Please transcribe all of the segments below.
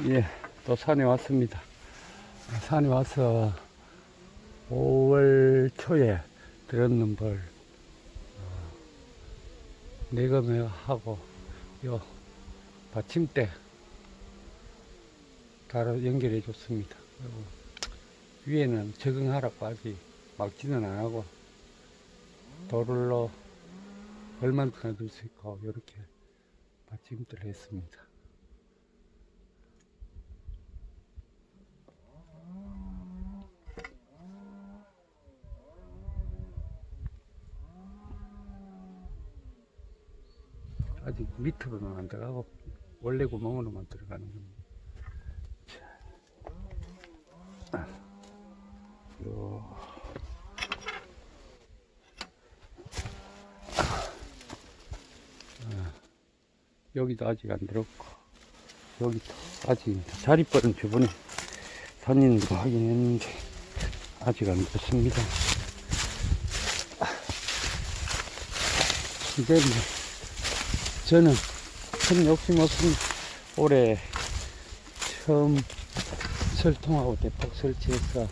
예, 또 산에 왔습니다. 산에 와서 5월 초에 들었는 벌, 어, 내검에 하고, 요, 받침대, 따로 연결해 줬습니다. 위에는 적응하라고 아직 막지는 안 하고, 도를로 얼마나 넣을 수 있고, 이렇게 받침대를 했습니다. 아직 밑으로는 안 들어가고 원래 구멍으로만 들어가는 겁니다. 자, 요. 아, 여기도 아직 안 들었고 여기도 아직입니다. 자리벌은 저번에 다니는거 확인했는데 아직 안 들었습니다. 이제 뭐 저는 큰 욕심 없습니다. 올해 처음 설통하고 대폭 설치해서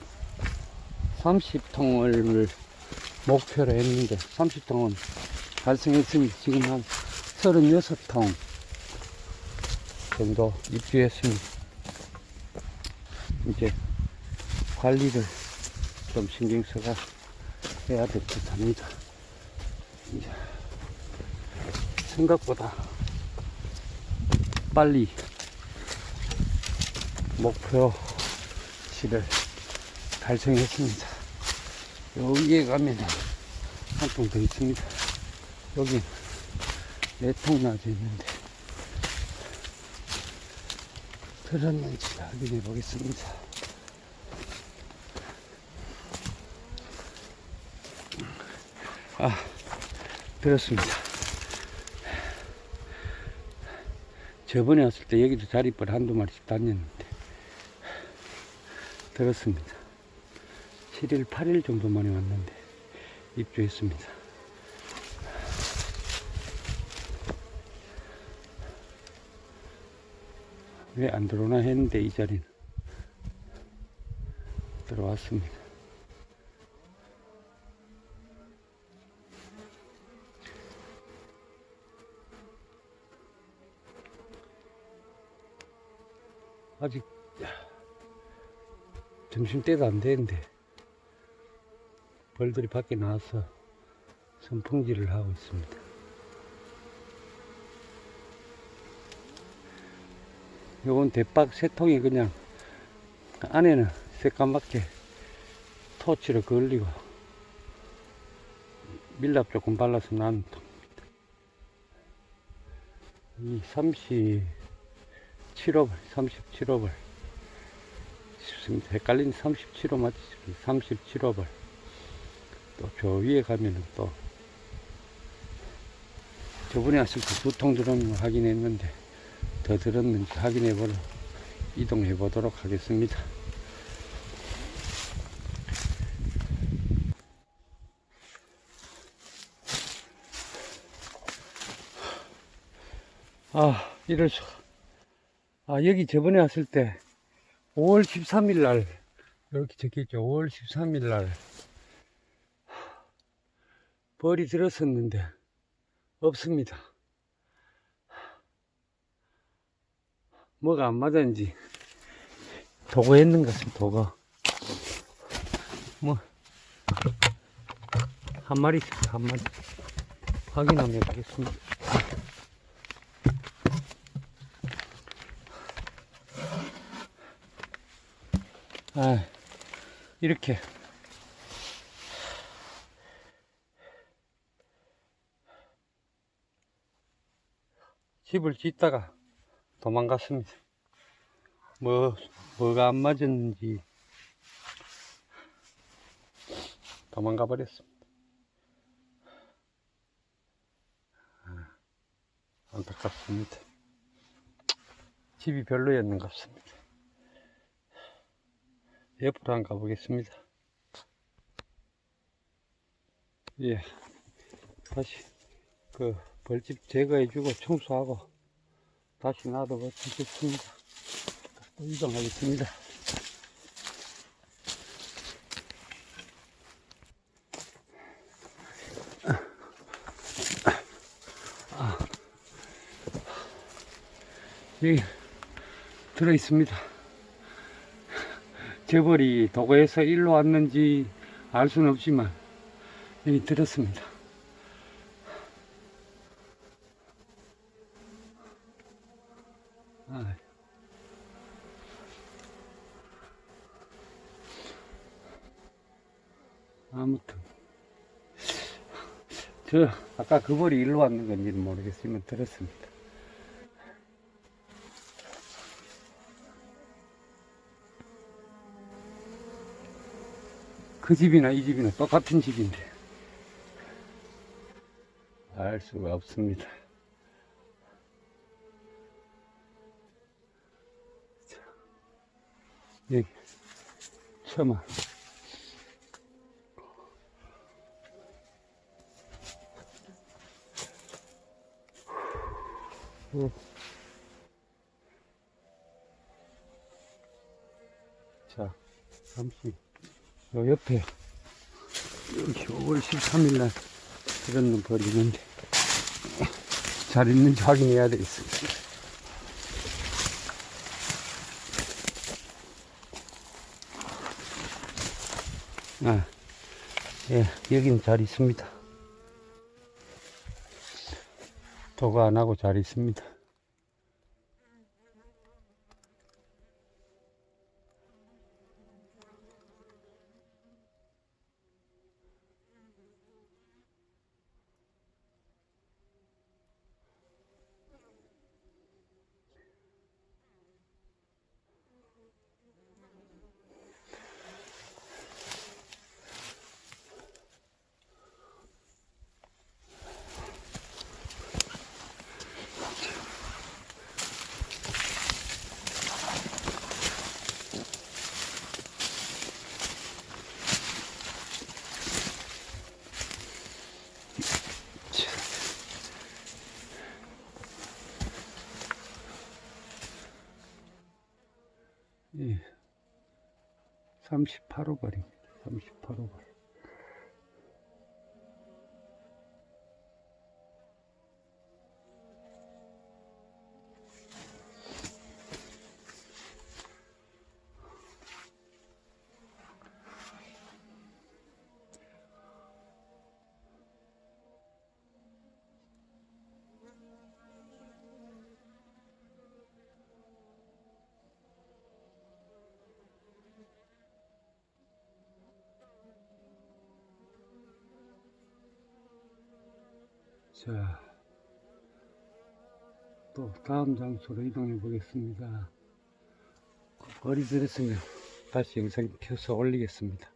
30통을 목표로 했는데 30통은 달성했습니다. 지금 한 36통 정도 입주했습니다. 이제 관리를 좀 신경 써가 해야 될 듯 합니다. 생각보다 빨리 목표치를 달성했습니다. 여기에 가면 한통 더 있습니다. 여기 네통 나져 있는데 들었는지 확인해 보겠습니다. 아, 들었습니다. 저번에 왔을 때 여기도 자리벌 한두 마리씩 다녔는데 들었습니다. 7일, 8일 정도 만에 왔는데 입주했습니다. 왜 안 들어오나 했는데 이 자리는 들어왔습니다. 아직 점심때도 안 되는데 벌들이 밖에 나와서 선풍기를 하고 있습니다. 요건 대박 세 통이 그냥 안에는 새까맣게 토치로 걸리고 밀랍 조금 발라서 난 통입니다. 이 37호벌, 37호벌 싶습니다. 헷갈린 37호 맞지? 37호벌. 또 저 위에 가면은 또 저번에 왔을 때 두 통 들었는 거 확인했는데 더 들었는지 확인해 보러 이동해 보도록 하겠습니다. 아, 이럴 수가. 아, 여기 저번에 왔을 때 5월 13일 날 이렇게 적혀있죠. 5월 13일 날 벌이 들었었는데 없습니다. 뭐가 안 맞았는지 도거했는 것 같습니다. 도거. 뭐 한 마리 있습니다. 한 마리 확인하면 되겠습니다. 아, 이렇게 집을 짓다가 도망갔습니다. 뭐, 뭐가 안 맞았는지 도망가 버렸습니다. 아, 안타깝습니다. 집이 별로였는 것 같습니다. 옆으로 한번 가보겠습니다. 예, 다시 그 벌집 제거해주고 청소하고 다시 놔둬보겠습니다. 또 이동하겠습니다. 아, 여기 들어 있습니다. 재벌이 도고에서 일로 왔는지 알 수는 없지만 여기 들었습니다. 아, 아무튼 저 아까 그 벌이 일로 왔는 건지는 모르겠지만 들었습니다. 그 집이나 이 집이나 똑같은 집인데 알 수가 없습니다. 자, 여기 처마 어. 자, 잠시 요 옆에 여기 5월 13일 날 이런 놈 버리는데 잘 있는지 확인해야 되겠습니다. 아, 예, 여긴 잘 있습니다. 도가 안 하고 잘 있습니다. 예. 38호발입니다. 38호발. 자, 또 다음 장소로 이동해 보겠습니다. 머리 들었으면 다시 영상 켜서 올리겠습니다.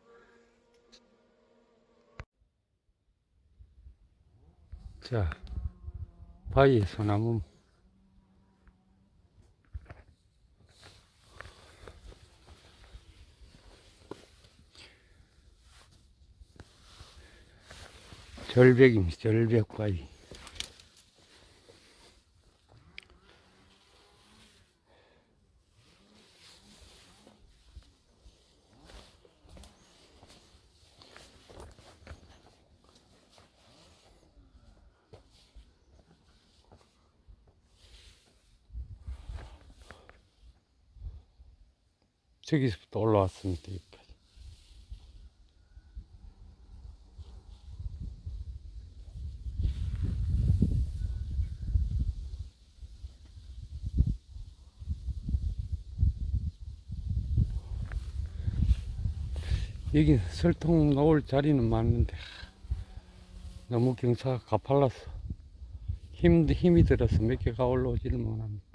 자, 바위 소나무 절벽입니다. 절벽 바위. 저기서부터 올라왔습니다. 여기 설통 놓을 자리는 많은데 너무 경사가 가팔라서 힘, 힘이 들어서 몇 개가 올라오지를 못합니다.